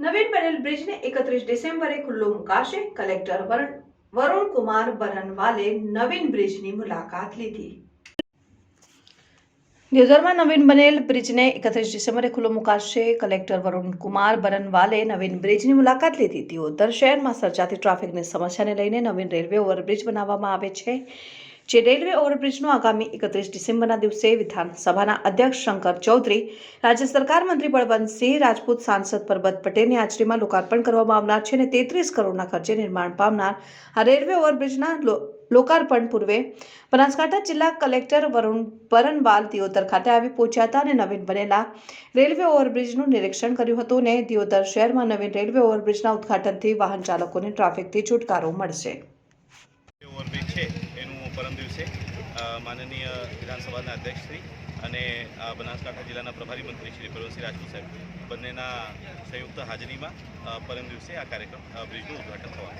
નવીન બનેલ બ્રિજને એકત્રીસ ડિસેમ્બરે ખુલ્લો મુકાશે. કલેક્ટર વરુણ કુમાર બરનવાલે નવીન બ્રિજની મુલાકાત લીધી. દેવધરમાં નવીન બનેલ બ્રિજને એકત્રીસ ડિસેમ્બરે ખુલ્લો મુકાશે. કલેક્ટર વરુણ કુમાર બરનવાલે નવીન બ્રિજની મુલાકાત લીધી. દિયોદર શહેરમાં સર્જાતી ટ્રાફિકની સમસ્યાને લઈને નવીન રેલવે ઓવરબ્રિજ બનાવવામાં આવે છે. જે રેલવે ઓવરબ્રિજનું આગામી એકત્રીસ ડિસેમ્બરના દિવસે વિધાનસભાના અધ્યક્ષ શંકર ચૌધરી, રાજ્ય સરકાર મંત્રી બળવંતસિંહ રાજપૂત સાંસદ પરબત પટેલની હાજરીમાં લોકાર્પણ કરવામાં આવનાર છે અને તેત્રીસ કરોડના ખર્ચે નિર્માણ પામનાર આ રેલવે ઓવરબ્રિજના લોકાર્પણ પૂર્વે બનાસકાંઠા જિલ્લા કલેક્ટર વરુણ પરનવાલ દિયોદર ખાતે આવી પહોંચ્યા હતા અને નવીન બનેલા રેલવે ઓવરબ્રિજનું નિરીક્ષણ કર્યું હતું અને દિયોદર શહેરમાં નવીન રેલવે ઓવરબ્રિજના ઉદ્ઘાટનથી વાહન ચાલકોને ટ્રાફિકથી છુટકારો મળશે. ઓવરબ્રિજ છે. પરમ દિવસે માનનીય વિધાનસભાના અધ્યક્ષશ્રી અને બનાસકાંઠા જિલ્લાના પ્રભારી મંત્રી શ્રી પ્રવીણસિંહ રાજપૂત સાહેબ બંનેના સંયુક્ત હાજરીમાં પરમ દિવસે આ કાર્યક્રમ બ્રિજનું ઉદ્ઘાટન થવાનું.